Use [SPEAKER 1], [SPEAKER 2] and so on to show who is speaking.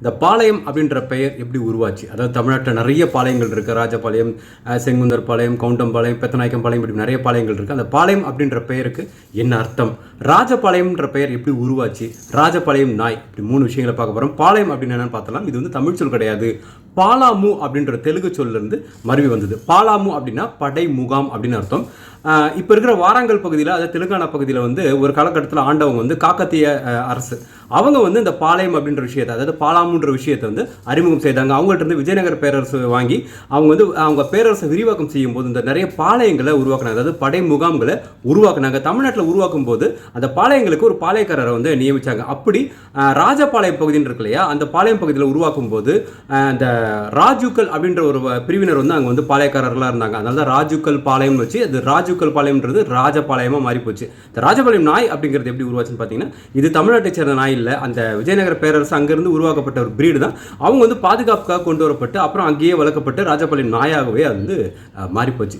[SPEAKER 1] இந்த பாளையம் அப்படின்ற பெயர் எப்படி உருவாச்சு? அதாவது தமிழ்நாட்டில் நிறைய பாளையங்கள் இருக்குது ராஜபாளையம் செங்குந்தர் பாளையம் கவுண்டம்பாளையம் பெத்தநாயக்கம் பாளையம் இப்படி நிறைய பாளையங்கள் இருக்குது அந்த பாளையம் அப்படின்ற பெயருக்கு என்ன அர்த்தம்? ராஜபாளையம்ன்ற பெயர் எப்படி உருவாச்சு? ராஜபாளையம் நாய். இப்படி மூணு விஷயங்களை பார்க்க போகிறோம் பாளையம் அப்படின்னு என்னென்னு பார்த்தலாம் இது வந்து தமிழ் சொல் கிடையாது. பாலாமு அப்படின்ற தெலுங்கு சொல்லிருந்து மருவி வந்தது. பாலாமு அப்படின்னா படை முகாம் அப்படின்னு அர்த்தம். இப்போ இருக்கிற வாராங்கல் பகுதியில் அதாவது தெலுங்கானா பகுதியில் வந்து ஒரு காலகட்டத்தில் ஆண்டவங்க வந்து காக்கத்திய அரசு. அவங்க வந்து இந்த பாளையம் அப்படின்ற விஷயத்தை அதாவது பாலாமுன்ற விஷயத்தை வந்து அறிமுகம் செய்தாங்க. அவங்கள்ட்ட இருந்து விஜயநகர பேரரசு வாங்கி அவங்க வந்து அவங்க பேரரசை விரிவாக்கம் செய்யும் போது இந்த நிறைய பாளையங்களை உருவாக்குனாங்க. அதாவது படை முகாம்களை உருவாக்குனாங்க. தமிழ்நாட்டில் உருவாக்கும் போது அந்த பாளையங்களுக்கு ஒரு பாளையக்காரரை வந்து நியமிச்சாங்க. அப்படி ராஜபாளையம் பகுதின்னு இருக்கு இல்லையா அந்த பாளையம் பகுதியில் உருவாக்கும் போது அந்த ராஜுக்கள் அப்படின்ற ஒரு பிரிவினர் வந்து அங்கே வந்து பாளையக்காரர்களாக இருந்தாங்க. அதனால தான் ராஜுக்கள் பாளையம்னு வச்சு அது ராஜுக்கள் பாளையம்ன்றது ராஜபாளையமாக மாறி போச்சு இந்த ராஜபாளையம் நாய் அப்படிங்கிறது எப்படி உருவாச்சுன்னு பார்த்தீங்கன்னா இது தமிழ்நாட்டை சேர்ந்த நாய் இல்லை அந்த விஜயநகர பேரரசு அங்கேருந்து உருவாக்கப்பட்ட ஒரு பிரீடு தான். அவங்க வந்து பாதுகாப்புக்காக கொண்டு வரப்பட்டு அப்புறம் அங்கேயே வளர்க்கப்பட்டு ராஜபாளையம் நாயாகவே அது வந்து மாறிப்போச்சு.